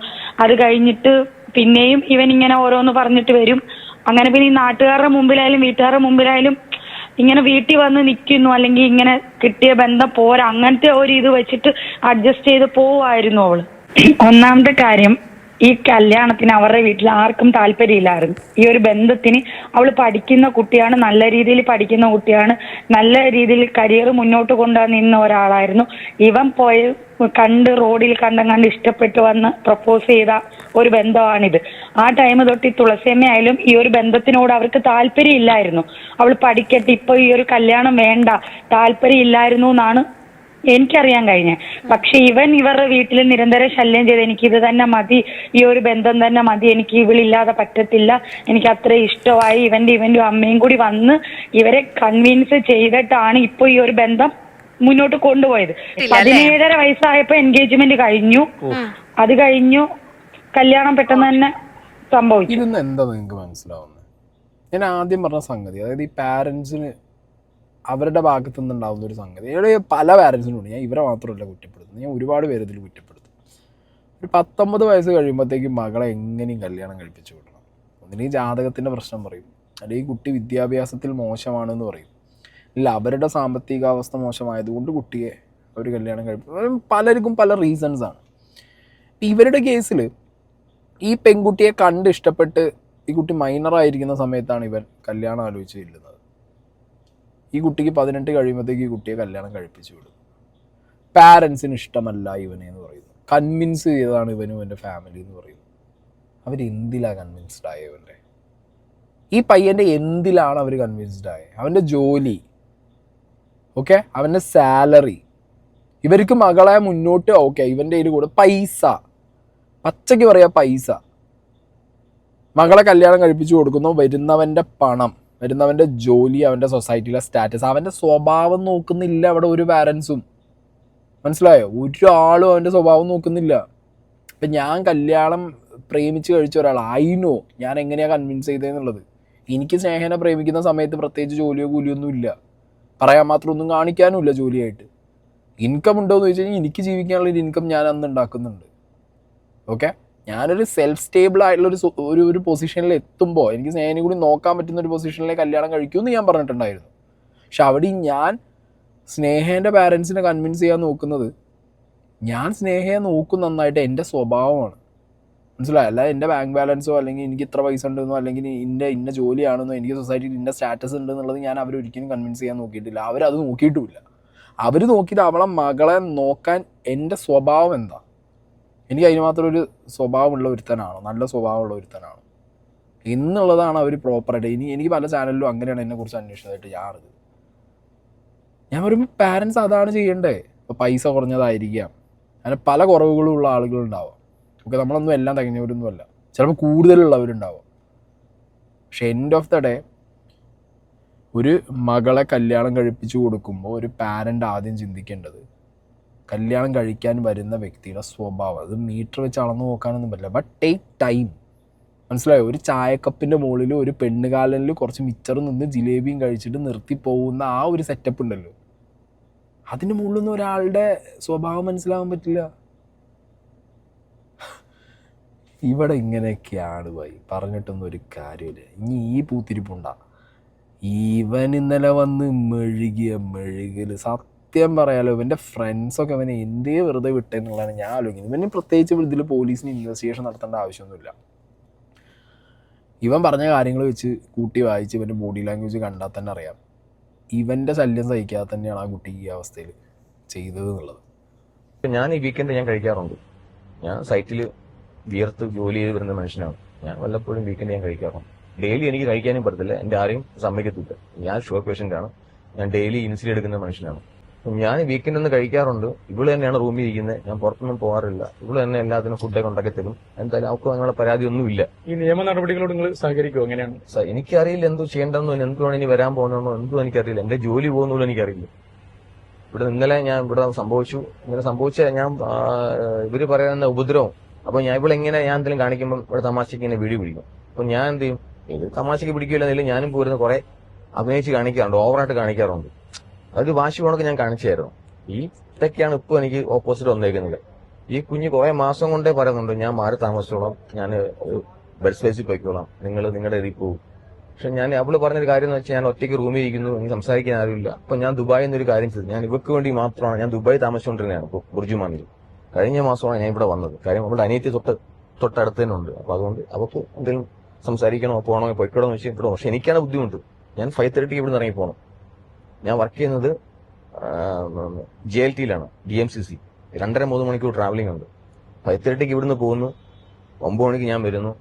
അത് കഴിഞ്ഞിട്ട് പിന്നെയും ഇവൻ ഇങ്ങനെ ഓരോന്ന് പറഞ്ഞിട്ട് വരും. അങ്ങനെ പിന്നെ ഈ നാട്ടുകാരുടെ മുമ്പിലായാലും വീട്ടുകാരുടെ മുമ്പിലായാലും ഇങ്ങനെ വീട്ടിൽ വന്ന് നിൽക്കുന്നു അല്ലെങ്കിൽ ഇങ്ങനെ കിട്ടിയ ബന്ധം പോരാ അങ്ങനത്തെ ഒരു ഇത് വെച്ചിട്ട് അഡ്ജസ്റ്റ് ചെയ്ത് പോവായിരുന്നു അവൾ. ഒന്നാമത്തെ കാര്യം ഈ കല്യാണത്തിന് അവരുടെ വീട്ടിൽ ആർക്കും താല്പര്യമില്ലായിരുന്നു. ഈ ഒരു ബന്ധത്തിന് അവൾ പഠിക്കുന്ന കുട്ടിയാണ് നല്ല രീതിയിൽ പഠിക്കുന്ന കുട്ടിയാണ് നല്ല രീതിയിൽ കരിയർ മുന്നോട്ട് കൊണ്ടുവന്ന് നിന്ന ഒരാളായിരുന്നു. ഇവൻ പോയ കണ്ട് റോഡിൽ കണ്ടും കണ്ട് ഇഷ്ടപ്പെട്ട് വന്ന് പ്രപ്പോസ് ചെയ്ത ഒരു ബന്ധമാണിത്. ആ ടൈം തൊട്ട് ഈ തുളസിയമ്മയായാലും ഈ ഒരു ബന്ധത്തിനോട് അവർക്ക് താല്പര്യം ഇല്ലായിരുന്നു അവൾ പഠിക്കട്ടെ ഇപ്പൊ ഈ ഒരു കല്യാണം വേണ്ട താല്പര്യം ഇല്ലായിരുന്നു എന്നാണ് എനിക്കറിയാൻ കഴിഞ്ഞ. പക്ഷെ ഇവൻ ഇവരുടെ വീട്ടിൽ നിരന്തരം ശല്യം ചെയ്ത് എനിക്ക് ഇത് തന്നെ മതി ഈ ഒരു ബന്ധം തന്നെ മതി എനിക്ക് ഇവളില്ലാതെ പറ്റത്തില്ല എനിക്ക് അത്ര ഇഷ്ടമായി ഇവന്റെ ഇവന്റെ അമ്മയും കൂടി വന്ന് ഇവരെ കൺവിൻസ് ചെയ്തിട്ടാണ് ഇപ്പൊ ഈ ഒരു ബന്ധം മുന്നോട്ട് കൊണ്ടുപോയത്. പതിനേഴര വയസ്സായപ്പോ എൻഗേജ്മെന്റ് കഴിഞ്ഞു. അത് കഴിഞ്ഞു. കല്യാണം പെട്ടെന്ന് തന്നെ സംഭവിച്ചു. എന്താ നിങ്ങൾക്ക് മനസ്സിലാവുന്നത് ഞാൻ ആദ്യം പറഞ്ഞ സംഗതി അതായത് ഈ പാരൻസിന് അവരുടെ ഭാഗത്തു നിന്നുണ്ടാവുന്ന ഒരു സംഗതി. ഇവിടെ പല പാരൻസിനും ഉണ്ട്. ഞാൻ ഇവരെ മാത്രമല്ല കുറ്റപ്പെടുത്തുന്നത്. ഞാൻ ഒരുപാട് പേര് ഇതിൽ കുറ്റപ്പെടുത്തും. ഒരു പത്തൊമ്പത് വയസ്സ് കഴിയുമ്പോഴത്തേക്കും മകളെ എങ്ങനെയും കല്യാണം കഴിപ്പിച്ചു വിടണം. ഒന്നിനും ജാതകത്തിന്റെ പ്രശ്നം പറയും. അല്ലെങ്കിൽ കുട്ടി വിദ്യാഭ്യാസത്തിൽ മോശമാണെന്ന് പറയും. ഇല്ല അവരുടെ സാമ്പത്തികാവസ്ഥ മോശമായതുകൊണ്ട് കുട്ടിയെ അവർ കല്യാണം കഴിപ്പിക്കും. പലർക്കും പല റീസൺസ് ആണ്. ഇവരുടെ കേസിൽ ഈ പെൺകുട്ടിയെ കണ്ട് ഇഷ്ടപ്പെട്ട് ഈ കുട്ടി മൈനറായിരിക്കുന്ന സമയത്താണ് ഇവൻ കല്യാണം ആലോചിച്ച് ചെല്ലുന്നത്. ഈ കുട്ടിക്ക് പതിനെട്ട് കഴിയുമ്പോഴത്തേക്ക് ഈ കുട്ടിയെ കല്യാണം കഴിപ്പിച്ചു വിടും. പാരൻസിന് ഇഷ്ടമല്ല ഇവനെ എന്ന് പറയുന്നു. കൺവിൻസ് ചെയ്തതാണ് ഇവനും ഇവന്റെ ഫാമിലി എന്ന് പറയുന്നു. അവരെന്തിലാണ് കൺവിൻസ്ഡ് ആയ ഇവന്റെ ഈ പയ്യന്റെ എന്തിലാണ് അവർ കൺവിൻസ്ഡ് ആയത് അവന്റെ ജോലി. ഓക്കെ അവന്റെ സാലറി ഇവർക്ക് മകളെ മുന്നോട്ട് ഓക്കെ ഇവന്റെ ഇതിൽ കൂടെ പൈസ. പച്ചയ്ക്ക് പറയാം പൈസ. മകളെ കല്യാണം കഴിപ്പിച്ചു കൊടുക്കുന്നു വരുന്നവന്റെ പണം. വരുന്നവന്റെ ജോലി അവന്റെ സൊസൈറ്റിയിലെ സ്റ്റാറ്റസ് അവന്റെ സ്വഭാവം നോക്കുന്നില്ല അവിടെ ഒരു പാരൻസും മനസ്സിലായോ? ഒരാളും അവന്റെ സ്വഭാവം നോക്കുന്നില്ല. ഇപ്പം ഞാൻ കല്യാണം പ്രേമിച്ച് കഴിച്ച ഒരാൾ ആയിനോ ഞാൻ എങ്ങനെയാണ് കൺവിൻസ് ചെയ്തതെന്നുള്ളത് എനിക്ക് സ്നേഹനെ പ്രേമിക്കുന്ന സമയത്ത് പ്രത്യേകിച്ച് ജോലിയോ കൂലിയൊന്നും ഇല്ല. പറയാൻ മാത്രം ഒന്നും കാണിക്കാനുമില്ല ജോലിയായിട്ട്. ഇൻകം ഉണ്ടോ എന്ന് ചോദിച്ചു കഴിഞ്ഞാൽ എനിക്ക് ജീവിക്കാനുള്ള ഒരു ഇൻകം ഞാൻ അന്ന് ഉണ്ടാക്കുന്നുണ്ട്. ഓക്കെ ഞാനൊരു സെൽഫ് സ്റ്റേബിൾ ആയിട്ടുള്ള ഒരു ഒരു പൊസിഷനിൽ എത്തുമ്പോൾ എനിക്ക് സ്നേഹനെ കൂടി നോക്കാൻ പറ്റുന്ന ഒരു പൊസിഷനിലെ കല്യാണം കഴിക്കുമെന്ന് ഞാൻ പറഞ്ഞിട്ടുണ്ടായിരുന്നു. പക്ഷെ അവിടെ ഞാൻ സ്നേഹേന്റെ പാരൻസിനെ കൺവിൻസ് ചെയ്യാൻ നോക്കുന്നത് ഞാൻ സ്നേഹയെ നോക്കും നന്നായിട്ട് എന്റെ സ്വഭാവമാണ്. മനസ്സിലായി? അല്ല എന്റെ ബാങ്ക് ബാലൻസോ അല്ലെങ്കിൽ എനിക്ക് ഇത്ര പൈസ ഉണ്ടെന്നോ അല്ലെങ്കിൽ ഇന്ന ഇന്ന ജോലിയാണെന്നോ എനിക്ക് സൊസൈറ്റിയിൽ ഇന്ന സ്റ്റാറ്റസ് ഉണ്ടെന്നുള്ളത് ഞാൻ അവരൊരിക്കലും കൺവിൻസ് ചെയ്യാൻ നോക്കിയിട്ടില്ല. അവരത് നോക്കിയിട്ടുമില്ല. അവർ നോക്കിയിട്ട് അവളെ മകളെ നോക്കാൻ എന്റെ സ്വഭാവം എന്താ? എനിക്ക് അതിന് മാത്രം ഒരു സ്വഭാവമുള്ള ഒരുത്തനാണോ. നല്ല സ്വഭാവമുള്ള ഒരുത്തനാണോ. എന്നുള്ളതാണ് അവർ പ്രോപ്പറായിട്ട് ഇനി എനിക്ക് പല ചാനലിലും അങ്ങനെയാണ് എന്നെക്കുറിച്ച് അന്വേഷിച്ചതായിട്ട് ഞാൻ ഞാൻ പറയുമ്പോൾ പാരൻസ് അതാണ് ചെയ്യേണ്ടേ? ഇപ്പോൾ പൈസ കുറഞ്ഞതായിരിക്കാം. അങ്ങനെ പല കുറവുകളും ഉള്ള ആളുകളുണ്ടാവാം ഓക്കെ നമ്മളൊന്നും എല്ലാം തികഞ്ഞവരൊന്നുമല്ല. ചിലപ്പോൾ കൂടുതലുള്ളവരുണ്ടാവാം. പക്ഷെ എൻഡ് ഓഫ് ദ ഡേ ഒരു മകളെ കല്യാണം കഴിപ്പിച്ചു കൊടുക്കുമ്പോൾ ഒരു പാരന്റ് ആദ്യം ചിന്തിക്കേണ്ടത് കല്യാണം കഴിക്കാൻ വരുന്ന വ്യക്തിയുടെ സ്വഭാവം. അത് മീറ്റർ വെച്ച് അളന്ന് നോക്കാനൊന്നും പറ്റില്ല. ബട്ട് ടേക്ക് ടൈം മനസ്സിലായോ? ഒരു ചായക്കപ്പിന്റെ മുകളിൽ ഒരു പെണ്ണുകാലനിൽ കുറച്ച് മിച്ചർ നിന്ന് ജിലേബിയും കഴിച്ചിട്ട് നിർത്തി പോകുന്ന ആ ഒരു സെറ്റപ്പ് ഉണ്ടല്ലോ. അതിന്റെ നിന്ന് ഒരാളുടെ സ്വഭാവം മനസ്സിലാവാൻ പറ്റില്ല. ഇവിടെ ഇങ്ങനെയൊക്കെയാണ് വൈ പറഞ്ഞിട്ടൊന്നും ഒരു കാര്യമില്ല. ഇനി ഈ പൂത്തിരിപ്പുണ്ടാ. ഇവൻ ഇന്നലെ വന്ന് മെഴുകിയ മെഴുകൽ സത്യം പറയാലോ ഇവന്റെ ഫ്രണ്ട്സൊക്കെ ഇവനെ എന്തേ വെറുതെ വിട്ടെന്നുള്ളതാണ് ഞാൻ ആലോചിക്കുന്നത്. ഇവന് പ്രത്യേകിച്ച് ഇതിൽ പോലീസിന് ഇൻവെസ്റ്റിഗേഷൻ നടത്തേണ്ട ആവശ്യമൊന്നുമില്ല. ഇവൻ പറഞ്ഞ കാര്യങ്ങൾ വെച്ച് കൂട്ടി വായിച്ച് ഇവന്റെ ബോഡി ലാംഗ്വേജ് കണ്ടാൽ തന്നെ അറിയാം. ഇവന്റെ ശല്യം സഹിക്കാതെ തന്നെയാണ് ആ കുട്ടി ഈ അവസ്ഥയിൽ ചെയ്തത് എന്നുള്ളത് ഞാൻ ഈ വീക്കെൻഡ് ഞാൻ കഴിക്കാറുണ്ട്. ഞാൻ സൈറ്റിൽ വിയർത്ത് ജോലി ചെയ്ത് വരുന്ന മനുഷ്യനാണ്. ഞാൻ വല്ലപ്പോഴും വീക്കെൻഡ് ഞാൻ കഴിക്കാറുണ്ട്. ഡെയിലി എനിക്ക് കഴിക്കാനും പറ്റത്തില്ല. എന്റെ ആരെയും സമ്മതിക്കത്തില്ല. ഞാൻ ഷുഗർ പേഷ്യന്റ് ആണ്. ഞാൻ ഡെയിലി ഇൻസുലിൻ എടുക്കുന്ന മനുഷ്യനാണ്. ഞാൻ വീക്കെൻഡ് ഒന്ന് കഴിക്കാറുണ്ട്. ഇവൾ തന്നെയാണ് റൂമിൽ ഇരിക്കുന്നത് ഞാൻ പുറത്തൊന്നും പോകാറില്ല. ഇവൾ തന്നെ എല്ലാത്തിനും ഫുഡൊക്കെ ഉണ്ടാക്കി തരും. എന്തായാലും അവർക്ക് അങ്ങനെ പരാതി ഒന്നുമില്ല ഈ നിയമ നടപടികളോട് നിങ്ങൾ സഹകരിക്കുമോ എങ്ങനെയാണ്? എനിക്കറിയില്ല എന്തോ ചെയ്യേണ്ടെന്നോ എന്തുവാണ് ഇനി വരാൻ പോകുന്നതെന്നോ എന്തോ എനിക്കറിയില്ല. എന്റെ ജോലി പോകുന്നുള്ളൂ എനിക്കറിയില്ല. ഇവിടെ ഇന്നലെ ഞാൻ ഇവിടെ സംഭവിച്ചു. ഇങ്ങനെ സംഭവിച്ച ഞാൻ ഇവർ പറയുന്ന ഉപദ്രവം. അപ്പൊ ഞാൻ ഇവിടെ എങ്ങനെ ഞാൻ എന്തെങ്കിലും കാണിക്കുമ്പോൾ ഇവിടെ തമാശക്ക് ഇങ്ങനെ വീഡിയോ പിടിക്കും. അപ്പൊ ഞാൻ എന്ത് ചെയ്യും? ഇത് തമാശക്ക് പിടിക്കില്ലെന്നില്ല ഞാനും പോരുന്ന കുറെ അഭിനയിച്ച് കാണിക്കാറുണ്ട്. ഓവറായിട്ട് കാണിക്കാറുണ്ട്. അതൊരു വാശി പോണൊക്കെ ഞാൻ കാണിച്ചായിരുന്നു. ഈ ഇതൊക്കെയാണ് ഇപ്പൊ എനിക്ക് ഓപ്പോസിറ്റ് വന്നേക്കുന്നത്. ഈ കുഞ്ഞ് കുറെ മാസം കൊണ്ടേ പറയുന്നുണ്ട് ഞാൻ മാറി താമസിച്ചോളാം. ഞാൻ ബെഡ് സ്പേസിൽ പോയിക്കോളാം. നിങ്ങൾ നിങ്ങളുടെ ഇതിൽ പോകും പക്ഷെ ഞാൻ അവൾ പറഞ്ഞൊരു കാര്യം എന്ന് വെച്ചാൽ ഞാൻ ഒറ്റയ്ക്ക് റൂമിൽ ഇരിക്കുന്നു എനിക്ക് സംസാരിക്കാൻ ആരുമില്ല. അപ്പൊ ഞാൻ ദുബായിൽ നിന്നൊരു കാര്യം ചെയ്തു. ഞാൻ ഇവക്ക് വേണ്ടി മാത്രമാണ് ഞാൻ ദുബായി താമസിച്ചുകൊണ്ടിരുന്നതാണ് ഇപ്പൊ ബുർജുമാനിൽ കഴിഞ്ഞ മാസമാണ് ഞാൻ ഇവിടെ വന്നത്. കാര്യം അവളുടെ അനിയത്തി തൊട്ട് തൊട്ടടുത്ത് തന്നെ ഉണ്ട്. അപ്പൊ അതുകൊണ്ട് അവർക്ക് എന്തെങ്കിലും സംസാരിക്കണോ പോകണോ പൊയ്ക്കോടോ എന്ന് വെച്ചാൽ ഇവിടെ പക്ഷെ എനിക്കാണ് ബുദ്ധിമുട്ട്. ഞാൻ ഫൈവ് തേർട്ടിക്ക് ഇവിടെ നിന്ന് ഇറങ്ങി പോകണം ഞാൻ വർക്ക് ചെയ്യുന്നത് ജെ എൽ ടിയിലാണ് ഡി എം സി സി. രണ്ടര മൂന്ന് മണിക്കൂർ ട്രാവലിംഗ് ഉണ്ട്. ഫൈവ് തേർട്ടിക്ക് ഇവിടുന്ന് പോകുന്നു. ഒമ്പത് മണിക്ക് ഞാൻ വരുന്നു.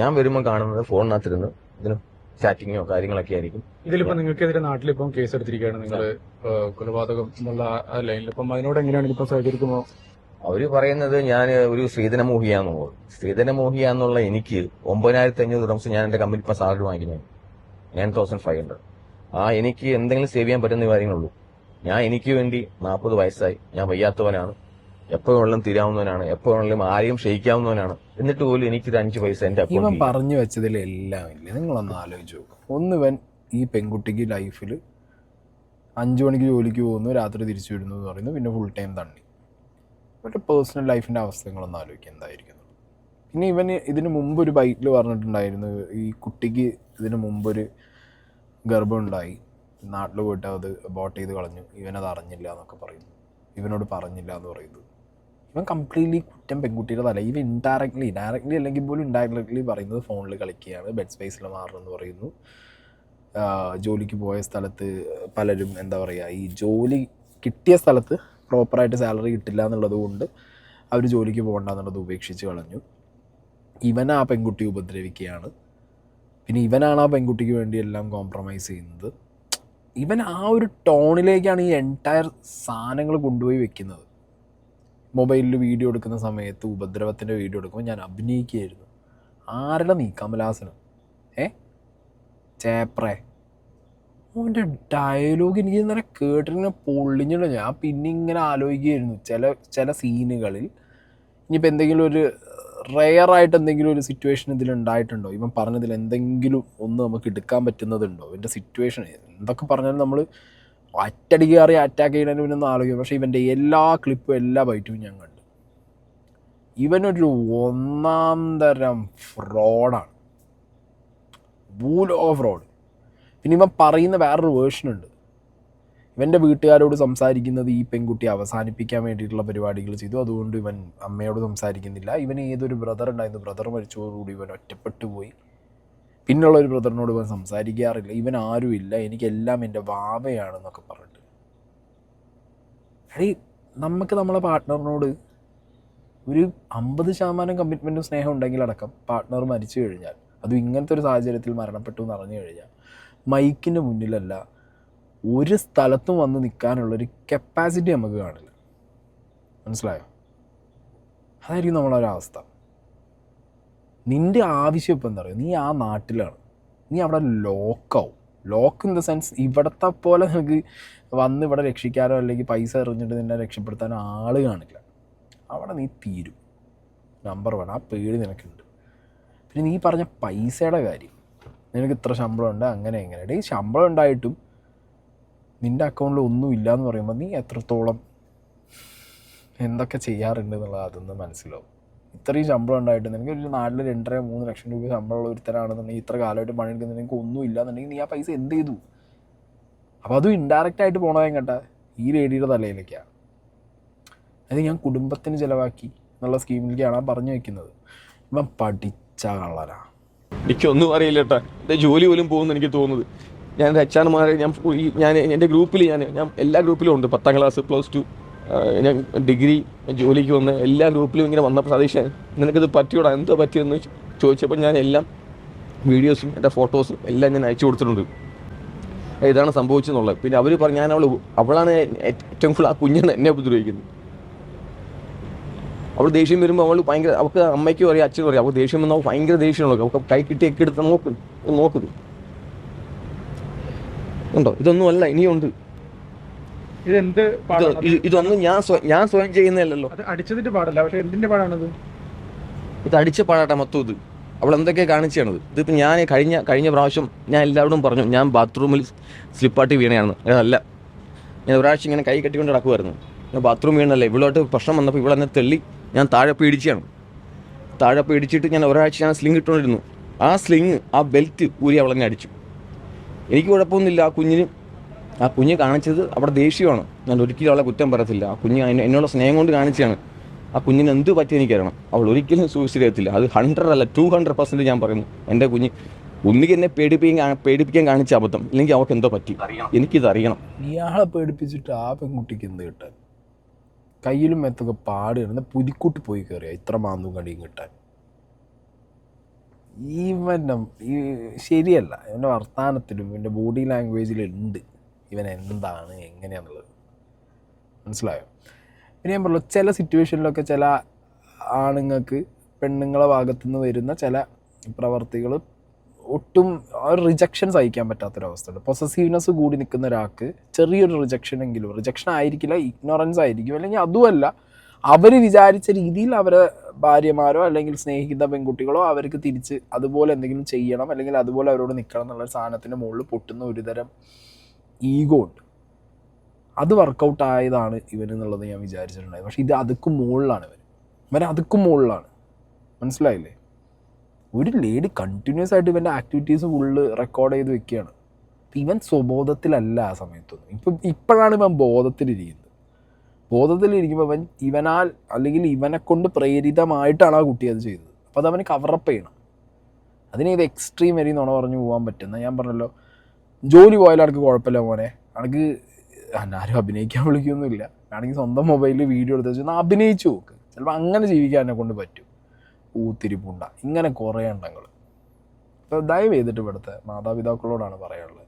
ഞാൻ വരുമ്പോൾ കാണുന്നത് ഫോണിനകത്തിരുന്ന് ഇതിന് ചാറ്റിങ്ങോ കാര്യങ്ങളൊക്കെ ആയിരിക്കും. ഇതിലിപ്പോ നിങ്ങൾക്കെതിരെ നാട്ടിലിപ്പം കേസ് എടുത്തിരിക്കുകയാണ്. നിങ്ങൾ കൊലപാതകം എന്നുള്ള ലൈനിൽ അതിനോട് എങ്ങനെയാണ് ഇപ്പൊ സഹകരിക്കുമോ? അവർ പറയുന്നത് ഞാൻ ഒരു സ്ത്രീധനമോഹിയാന്നുള്ളത് സ്ത്രീധനമോഹിയാന്നുള്ള എനിക്ക് ഒമ്പതിനായിരത്തി അഞ്ഞൂറ് ദിവസം ഞാൻ എന്റെ കമ്പനി ഇപ്പൊ സാലറി വാങ്ങിക്കുന്നത് നയൻ തൗസൻഡ് ഫൈവ് ഹൺഡ്രഡ് ആ എനിക്ക് എന്തെങ്കിലും സേവ് ചെയ്യാൻ പറ്റുന്ന കാര്യങ്ങളുള്ളൂ. ഞാൻ എനിക്ക് വേണ്ടി നാൽപ്പത് വയസ്സായി. ഞാൻ വയ്യാത്തവനാണ്. എപ്പോ വെള്ളം തീരാവുന്നവനാണ്. എപ്പോ വേണമെങ്കിലും ആരെയും ക്ഷയിക്കാവുന്നവനാണ്. എന്നിട്ട് പോലും എനിക്ക് ഒരു അഞ്ച് പൈസ എന്റെ ഇവൻ പറഞ്ഞു പറഞ്ഞു വെച്ചതിലെല്ലാം ഇല്ലേ? നിങ്ങളൊന്ന് ആലോചിച്ച് നോക്കും. ഒന്ന് ഇവൻ ഈ പെൺകുട്ടിക്ക് ലൈഫിൽ അഞ്ചു മണിക്ക് ജോലിക്ക് പോകുന്നു രാത്രി തിരിച്ചു വരുന്നു എന്ന് പറയുന്നു പിന്നെ ഫുൾ ടൈം തണ്ണി ഇവരുടെ പേഴ്സണൽ ലൈഫിന്റെ അവസ്ഥകളൊന്നും ആലോചിക്കുക എന്തായിരിക്കും പിന്നെ ഇവന് ഇതിന് മുമ്പ് ഒരു ബൈറ്റിൽ പറഞ്ഞിട്ടുണ്ടായിരുന്നു ഈ കുട്ടിക്ക് ഇതിന് മുമ്പൊരു ഗർഭമുണ്ടായി. നാട്ടിൽ പോയിട്ട് അത് അബോട്ട് ചെയ്ത് കളഞ്ഞു. ഇവനത് അറിഞ്ഞില്ല എന്നൊക്കെ പറയുന്നു. ഇവനോട് പറഞ്ഞില്ല എന്ന് പറയുന്നു. ഇവൻ കംപ്ലീറ്റ്ലി കുറ്റം പെൺകുട്ടിയുടെ തല. ഇവൻ ഇൻഡയറക്ട്ലി ഡയറക്ട്ലി അല്ലെങ്കിൽ പോലും ഇൻഡയറക്ട്ലി പറയുന്നത് ഫോണിൽ കളിക്കുകയാണ്. ബെഡ് സ്പേസിൽ മാറണമെന്ന് പറയുന്നു. ജോലിക്ക് പോയ സ്ഥലത്ത് പലരും എന്താ പറയുക ഈ ജോലി കിട്ടിയ സ്ഥലത്ത് പ്രോപ്പറായിട്ട് സാലറി കിട്ടില്ല എന്നുള്ളത് കൊണ്ട് അവർ ജോലിക്ക് പോകണ്ട എന്നുള്ളത് ഉപേക്ഷിച്ച് കളഞ്ഞു. ഇവൻ ആ പെൺകുട്ടി ഉപദ്രവിക്കുകയാണ്. പിന്നെ ഇവനാണ് ആ പെൺകുട്ടിക്ക് വേണ്ടി എല്ലാം കോംപ്രമൈസ് ചെയ്യുന്നത്. ഇവൻ ആ ഒരു ടോണിലേക്കാണ് ഈ എന്റയർ സാധനങ്ങൾ കൊണ്ടുപോയി വെക്കുന്നത്. മൊബൈലിൽ വീഡിയോ എടുക്കുന്ന സമയത്ത് ഉപദ്രവത്തിന്റെ വീഡിയോ എടുക്കുമ്പോൾ ഞാൻ അഭിനയിക്കുകയായിരുന്നു. ആരുടെ നീ കമലാസനം ഏ? ചേപ്രേ. അവന്റെ ഡയലോഗ് എനിക്ക് ഇന്നലെ കേട്ടിങ്ങനെ പൊള്ളിഞ്ഞിട്ട് ഞാൻ പിന്നെ ഇങ്ങനെ ആലോചിക്കുകയായിരുന്നു. ചില ചില സീനുകളിൽ ഇനിയിപ്പോൾ എന്തെങ്കിലും ഒരു റെയറായിട്ട് എന്തെങ്കിലും ഒരു സിറ്റുവേഷൻ ഇതിൽ ഉണ്ടായിട്ടുണ്ടോ? ഇവൻ പറഞ്ഞതിൽ എന്തെങ്കിലും ഒന്ന് നമുക്ക് എടുക്കാൻ പറ്റുന്നതുണ്ടോ? ഇവന്റെ സിറ്റുവേഷൻ എന്തൊക്കെ പറഞ്ഞാലും നമ്മൾ അറ്റടിക്ക് കയറി അറ്റാക്ക് ചെയ്യുന്നതിന് പിന്നെ ഒന്ന് ആലോചിക്കും പക്ഷേ ഇവന്റെ എല്ലാ ക്ലിപ്പും എല്ലാ ബൈറ്റും ഞാൻ കണ്ടു. ഇവനൊരു ഒന്നാം തരം ഫ്രോഡാണ് ഭൂലോക ഫ്രോഡ് പിന്നെ ഇവൻ പറയുന്ന വേറൊരു വേർഷൻ ഉണ്ട്. ഇവന്റെ വീട്ടുകാരോട് സംസാരിക്കുന്നത് ഈ പെൺകുട്ടി അവസാനിപ്പിക്കാൻ വേണ്ടിയിട്ടുള്ള പരിപാടികൾ ചെയ്തു. അതുകൊണ്ട് ഇവൻ അമ്മയോട് സംസാരിക്കുന്നില്ല. ഇവൻ ഏതൊരു ബ്രദർ ഉണ്ടായിരുന്നു ബ്രദർ മരിച്ചതോടുകൂടി ഇവൻ ഒറ്റപ്പെട്ടു പോയി. പിന്നുള്ള ഒരു ബ്രദറിനോട് ഇവൻ സംസാരിക്കാറില്ല. ഇവൻ ആരുമില്ല എനിക്കെല്ലാം എന്റെ വാവയാണെന്നൊക്കെ പറഞ്ഞിട്ട്. അടി നമുക്ക് നമ്മളെ പാർട്ട്ണറിനോട് ഒരു അമ്പത് ശതമാനം കമ്മിറ്റ്മെന്റും സ്നേഹം ഉണ്ടെങ്കിൽ അടക്കം പാർട്ട്ണർ മരിച്ചു കഴിഞ്ഞാൽ അതും ഇങ്ങനത്തെ ഒരു സാഹചര്യത്തിൽ മരണപ്പെട്ടു എന്ന് അറിഞ്ഞു കഴിഞ്ഞാൽ മൈക്കിന്റെ മുന്നിലല്ല ഒരു സ്ഥലത്തും വന്ന് നിൽക്കാനുള്ളൊരു കപ്പാസിറ്റി നമുക്ക് കാണില്ല. മനസ്സിലായോ? അതായിരിക്കും നമ്മളൊരവസ്ഥ നിന്റെ ആവശ്യം ഇപ്പം എന്താ പറയുക? നീ ആ നാട്ടിലാണ്. നീ അവിടെ ലോക്കാവും ലോക്ക് ഇൻ ദ സെൻസ് ഇവിടത്തെ പോലെ നിനക്ക് വന്ന് ഇവിടെ രക്ഷിക്കാനോ അല്ലെങ്കിൽ പൈസ എറിഞ്ഞിട്ട് നിന്നെ രക്ഷപ്പെടുത്താനോ ആൾ കാണില്ല. അവിടെ നീ തീരും. നമ്പർ വൺ ആ പേടി നിനക്കുണ്ട്. പിന്നെ നീ പറഞ്ഞ പൈസയുടെ കാര്യം. നിനക്ക് ഇത്ര ശമ്പളം ഉണ്ട് അങ്ങനെ എങ്ങനെ ഈ ശമ്പളം ഉണ്ടായിട്ടും നിന്റെ അക്കൗണ്ടിൽ ഒന്നും ഇല്ല എന്ന് പറയുമ്പോൾ നീ എത്രത്തോളം എന്തൊക്കെ ചെയ്യാറുണ്ട് എന്നുള്ളത് അതൊന്ന് മനസ്സിലാവും. ഇത്രയും ശമ്പളം ഉണ്ടായിട്ട് നിനക്ക് ഒരു നാട്ടിൽ രണ്ടര മൂന്ന് ലക്ഷം രൂപ ശമ്പളമുള്ള ഒരുത്തരാണെന്നുണ്ടെങ്കിൽ ഇത്ര കാലമായിട്ട് പണിയെടുക്കുന്ന നിനക്ക് ഒന്നും ഇല്ല എന്നുണ്ടെങ്കിൽ നീ ആ പൈസ എന്ത് ചെയ്തു? അപ്പോൾ അതും ഇൻഡയറക്റ്റ് ആയിട്ട് പോണതായും കേട്ടാ ഈ ലേഡിയുടെ തലയിലേക്കാണ് അത് ഞാൻ കുടുംബത്തിന് ചിലവാക്കി എന്നുള്ള സ്കീമിലേക്കാണ് പറഞ്ഞു വെക്കുന്നത്. ഇവൻ പഠിച്ച കള്ളനാ. എനിക്കൊന്നും അറിയില്ല കേട്ടാ എന്റെ ജോലി പോലും പോകുമെന്ന് എനിക്ക് തോന്നുന്നത്. ഞാൻ എന്റെ അച്ഛന്മാരെ ഞാൻ ഈ- ഞാൻ എന്റെ ഗ്രൂപ്പിൽ ഞാൻ ഞാൻ എല്ലാ ഗ്രൂപ്പിലും ഉണ്ട്. പത്താം ക്ലാസ് പ്ലസ് ടു ഞാൻ ഡിഗ്രി ജോലിക്ക് വന്ന് എല്ലാ ഗ്രൂപ്പിലും ഇങ്ങനെ വന്നപ്പോൾ സതീശൻ നിനക്കിത് പറ്റിയോടാ? എന്തോ പറ്റിയെന്ന് ചോദിച്ചപ്പോൾ ഞാൻ എല്ലാം വീഡിയോസും എന്റെ ഫോട്ടോസും എല്ലാം ഞാൻ അയച്ചു കൊടുത്തിട്ടുണ്ട്. ഇതാണ് സംഭവിച്ചെന്നുള്ളത്. പിന്നെ അവർ പറഞ്ഞു ഞാൻ അവൾ അവളാണ് ഏറ്റവും കൂടുതൽ ആ കുഞ്ഞിനെ എന്നെ ഉപദ്രവിക്കുന്നത്. അവൾ ദേഷ്യം വരുമ്പോൾ അവൾ ഭയങ്കര അവൾക്ക് അമ്മയ്ക്കും അറിയാം അച്ഛനും അറിയാം. അവൾ ദേഷ്യം വന്നാൽ ഭയങ്കര ദേഷ്യമുള്ളത് അവൾക്ക് കൈ കിട്ടിയൊക്കെ എടുത്ത് നോക്കും നോക്കുന്നു ഉണ്ടോ? ഇതൊന്നും അല്ല ഇനിയുണ്ട്. ഇതൊന്നും ഞാൻ ഞാൻ സ്വയം ചെയ്യുന്നതല്ലല്ലോ. അത് അടിച്ചതിന്റെ പാടല്ല പക്ഷെ എന്തിന്റെ പാടാണത്? ഇത് അടിച്ച പാടാട്ടെ മൊത്തം ഇത്. അവൾ എന്തൊക്കെ കാണിച്ചാണത്? ഇതിപ്പോൾ ഞാൻ കഴിഞ്ഞ കഴിഞ്ഞ പ്രാവശ്യം ഞാൻ എല്ലാവരോടും പറഞ്ഞു ഞാൻ ബാത്റൂമിൽ സ്ലിപ്പാട്ടി വീണയാണ്. അതല്ല. ഞാൻ ഒരാഴ്ച ഇങ്ങനെ കൈ കെട്ടിക്കൊണ്ട് നടക്കുമായിരുന്നു ഞാൻ ബാത്റൂം വീണല്ലേ ഇവളോട്ട് പ്രശ്നം വന്നപ്പോൾ ഇവളെന്നെ തെള്ളി ഞാൻ താഴെ പേടിച്ചാണ് താഴെ പേടിച്ചിട്ട് ഞാൻ ഒരാഴ്ച ഞാൻ സ്ലിങ് ഇട്ടുകൊണ്ടിരുന്നു. ആ സ്ലിങ് ആ ബെൽറ്റ് ഊരി അവളെന്നെ അടിച്ചു. എനിക്ക് കുഴപ്പമൊന്നുമില്ല. ആ കുഞ്ഞിന് ആ കുഞ്ഞ് കാണിച്ചത് അവിടെ ദേഷ്യമാണ്. ഞാൻ ഒരിക്കലും അവളെ കുറ്റം പറയത്തില്ല. ആ കുഞ്ഞ് എന്നോട് സ്നേഹം കൊണ്ട് കാണിച്ചാണ്. ആ കുഞ്ഞിന് എന്ത് പറ്റി എനിക്കറിയണം. അവൾ ഒരിക്കലും സൂയിസൈഡ് ചെയ്യത്തില്ല. അത് ഹൺഡ്രഡ് അല്ല ടു ഹൺഡ്രഡ് പെർസെന്റ് ഞാൻ പറയുന്നു. എന്റെ കുഞ്ഞ് ഒന്നുകിൽ എന്നെ പേടിപ്പിക്കാൻ പേടിപ്പിക്കാൻ കാണിച്ച അബദ്ധം. ഇല്ലെങ്കിൽ അവൾക്ക് എന്തോ പറ്റി. എനിക്കിത് അറിയണം ഇയാളെ പേടിപ്പിച്ചിട്ട് ആ പെൺകുട്ടിക്ക് എന്ത് കിട്ടാൻ? കയ്യിലും മെത്തൊക്കെ പാടുകയാണ് പുതിക്കൂട്ടി പോയി കയറിയ. ഇത്ര മാന്തും കടിയും കിട്ടാൻ. ഇവന്റെ ഈ ശരിയല്ല. ഇവന്റെ വർത്തമാനത്തിലും ഇവന്റെ ബോഡി ലാംഗ്വേജിലും ഉണ്ട്. ഇവൻ എന്താണ് എങ്ങനെയാണുള്ളത് മനസ്സിലായോ? പിന്നെ ഞാൻ പറഞ്ഞു ചില സിറ്റുവേഷനിലൊക്കെ ചില ആണുങ്ങൾക്ക് പെണ്ണുങ്ങളെ ഭാഗത്തുനിന്ന് വരുന്ന ചില പ്രവർത്തികൾ ഒട്ടും റിജക്ഷൻ സഹിക്കാൻ പറ്റാത്തൊരവസ്ഥയുണ്ട്. പൊസസീവ്നെസ് കൂടി നിൽക്കുന്ന ഒരാൾക്ക് ചെറിയൊരു റിജക്ഷൻ എങ്കിലും റിജക്ഷൻ ആയിരിക്കില്ല ഇഗ്നോറൻസ് ആയിരിക്കും അല്ലെങ്കിൽ അതുമല്ല അവർ വിചാരിച്ച രീതിയിൽ അവരെ ഭാര്യമാരോ അല്ലെങ്കിൽ സ്നേഹിക്കുന്ന പെൺകുട്ടികളോ അവർക്ക് തിരിച്ച് അതുപോലെ എന്തെങ്കിലും ചെയ്യണം അല്ലെങ്കിൽ അതുപോലെ അവരോട് നിൽക്കണം എന്നുള്ള സാധനത്തിന്റെ മുകളിൽ പൊട്ടുന്ന ഒരുതരം ഈഗോ ഉണ്ട്. അത് വർക്കൗട്ട് ആയതാണ് ഇവൻ എന്നുള്ളത് ഞാൻ വിചാരിച്ചിട്ടുണ്ടായത്. പക്ഷേ ഇത് അതുക്കും മുകളിലാണ് ഇവൻ ഇവൻ അതുക്കും മുകളിലാണ്. മനസ്സിലായില്ലേ? ഒരു ലേഡി കണ്ടിന്യൂസ് ആയിട്ട് ഇവന്റെ ആക്ടിവിറ്റീസ് ഫുള്ള് റെക്കോർഡ് ചെയ്ത് വെക്കുകയാണ്. ഇവൻ സ്വബോധത്തിലല്ല ആ സമയത്തൊന്നും. ഇപ്പം ഇപ്പോഴാണ് ഇവൻ ബോധത്തിലിരിക്കുന്നത്. ബോധത്തിലിരിക്കുമ്പോൾ അവൻ ഇവനാൽ അല്ലെങ്കിൽ ഇവനെ കൊണ്ട് പ്രേരിതമായിട്ടാണ് ആ കുട്ടി അത് ചെയ്തത്. അപ്പോൾ അത് അവന് കവറപ്പ് ചെയ്യണം. അതിന് ഇത് എക്സ്ട്രീം വരെ എന്നാണ് പറഞ്ഞു പോകാൻ പറ്റുന്ന ഞാൻ പറഞ്ഞല്ലോ ജോലി പോയാലും അനക്ക് കുഴപ്പമില്ല മോനെ. അനക്ക് ആരും അഭിനയിക്കാൻ വിളിക്കൊന്നുമില്ല. ആണെങ്കിൽ സ്വന്തം മൊബൈലിൽ വീഡിയോ എടുത്ത് വെച്ചാൽ അഭിനയിച്ചു നോക്ക്. ചിലപ്പോൾ അങ്ങനെ ജീവിക്കാൻ എന്നെ കൊണ്ട് പറ്റും. ഊത്തിരിപ്പുണ്ട ഇങ്ങനെ കുറേ ഉണ്ടങ്ങൾ അപ്പോൾ ദയവ് ചെയ്തിട്ട് ഇവിടുത്തെ മാതാപിതാക്കളോടാണ് പറയാനുള്ളത്.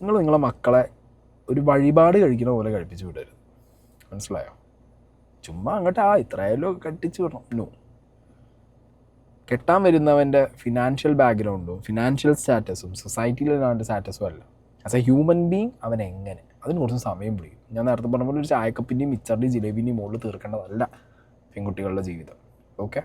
നിങ്ങൾ നിങ്ങളെ മക്കളെ ഒരു വഴിപാട് കഴിക്കുന്ന പോലെ കഴിപ്പിച്ച് വിടരുത്. മനസ്സിലായോ? ചുമ്മാ അങ്ങോട്ട് ആ ഇത്രയായാലും കെട്ടിച്ച് വിടണം. നോ കെട്ടാൻ വരുന്നവന്റെ ഫിനാൻഷ്യൽ ബാക്ക്ഗ്രൗണ്ടും ഫിനാൻഷ്യൽ സ്റ്റാറ്റസും സൊസൈറ്റിയിലുള്ള അവന്റെ സ്റ്റാറ്റസും അല്ല. ആസ് എ ഹ്യൂമൻ ബീങ് അവൻ എങ്ങനെ? അതിന് കുറച്ച് സമയം പിടിക്കും. ഞാൻ നേരത്തെ പറഞ്ഞ പോലെ ഒരു ചായക്കപ്പിന്റെയും മിച്ചറിന്റെയും ജിലേബിന്റെയും മുകളിൽ തീർക്കേണ്ടതല്ല പെൺകുട്ടികളുടെ ജീവിതം. ഓക്കെ